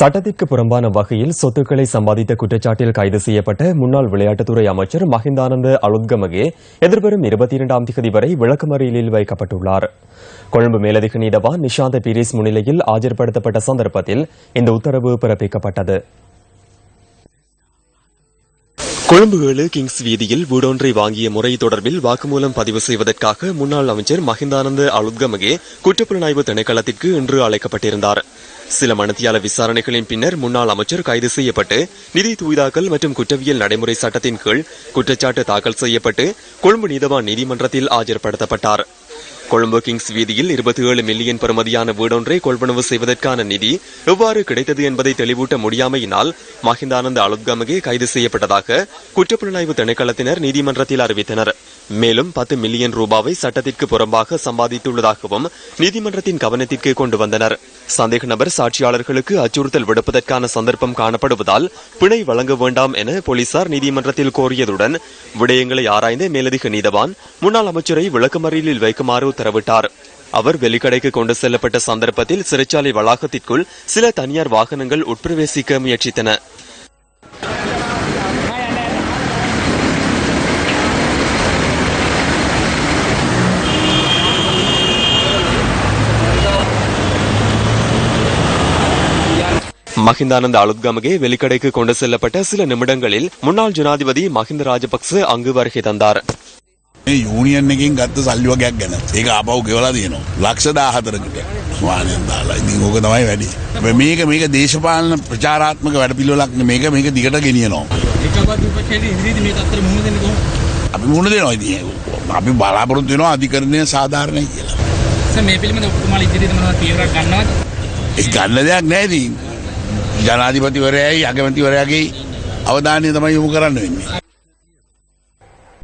சட்டத்திற்கு புறம்பான வகையில் சொத்துக்களை சம்பாதித்த குற்றச்சாட்டில் கைது செய்யப்பட்ட முன்னாள் விளையாட்டுத்துறை அமைச்சர் மஹிந்தானந்த அலுத்கமகே எதிர்வரும் இருபத்தி இரண்டாம் தேதி வரை விளக்கமறியலில் வைக்கப்பட்டுள்ளார். கொழும்பு மேலதிக நீதவான் நிஷாந்த பீரிஸ் முன்னிலையில் ஆஜர்படுத்தப்பட்ட சந்தர்ப்பத்தில் இந்த உத்தரவு பிறப்பிக்கப்பட்டது. கொழும்பு ஏழு கிங்ஸ் வீதியில் வீடொன்றை வாங்கிய முறை தொடர்பில் வாக்குமூலம் பதிவு செய்வதற்காக முன்னாள் அமைச்சர் மஹிந்தானந்த அலுத்கமகே குற்றப்புலனாய்வு திணைக்களத்திற்கு இன்று அழைக்கப்பட்டிருந்தார். சில மனத்தியால விசாரணைகளின் பின்னர் முன்னாள் அமைச்சர் கைது செய்யப்பட்டு நிதி தூய்தாக்கல் மற்றும் குற்றவியல் நடைமுறை சட்டத்தின் கீழ் குற்றச்சாட்டு தாக்கல் செய்யப்பட்டு கொழும்பு நீதவான் நீதிமன்றத்தில் ஆஜர்படுத்தப்பட்டார். கொழும்பு கிங்ஸ் வீதியில் இருபத்தி ஏழு மில்லியன் பெறுமதியான வீடொன்றை கொள்வனவு செய்வதற்கான நிதி எவ்வாறு கிடைத்தது என்பதை தெளிவூட்ட முடியாமையினால் மஹிந்தானந்த அலுத்கமகே கைது செய்யப்பட்டதாக குற்றப்புலனாய்வு திணைக்களத்தினர் நீதிமன்றத்தில் அறிவித்தனர். மேலும் பத்து மில்லியன் ரூபாவை சட்டத்திற்கு புறம்பாக சம்பாதித்துள்ளதாகவும் நீதிமன்றத்தின் கவனத்திற்கு கொண்டு வந்தனர். சந்தேக நபர் சாட்சியாளர்களுக்கு அச்சுறுத்தல் விடுப்பதற்கான சந்தர்ப்பம் காணப்படுவதால் பிணை வழங்க வேண்டாம் என போலீசார் நீதிமன்றத்தில் கோரியதுடன் விடயங்களை ஆராய்ந்த மேலதிக நீதவான் முன்னாள் அமைச்சரை விளக்கமறியலில் வைக்குமாறு உத்தரவிட்டார். அவர் வெளிக்கடைக்கு கொண்டு செல்லப்பட்ட சந்தர்ப்பத்தில் சிறைச்சாலை வளாகத்திற்குள் சில தனியார் வாகனங்கள் உட்பிரவேசிக்க முயற்சித்தன. மஹிந்தானந்த அலுத்கமகே வெளிக்கடைக்கு கொண்டு செல்லப்பட்ட சில நிமிடங்களில் முன்னாள் ஜனாதிபதி மஹிந்த ராஜபக்ச அங்கு வருகை தந்தார் මේ යූනියන් එකෙන් ගත්ත සල්ලිවගයක් ගැන ඒක අපව් ගෙවලා තියෙනවා ලක්ෂ 14කට ස්වානයෙන් දාලා ඉතින් ඕක තමයි වැඩි හැබැයි මේක මේක දේශපාලන ප්‍රචාරාත්මක වැඩපිළිවෙලක් නෙමෙයි. මේක මේක දිගට ගෙනියනවා ඒකවත් විපක්ෂයේ ඉදිරියේදී මේ තත්තර මුහුණ දෙන්නේ කොහොමද? අපි මුණ දෙනවා ඉතින් අපි බලාපොරොත්තු වෙනවා අධිකරණය සාධාරණයි කියලා සර් මේ පිළිබඳව ඔබතුමාලා ඉදිරියේදී මොනවද තීරණයක් ගන්නවද? ඒ ගන්න දෙයක් නැහැ ඉතින් ජනාධිපතිවරයයි අගමැතිවරයාගේ අවධානය තමයි යොමු කරන්න වෙන්නේ.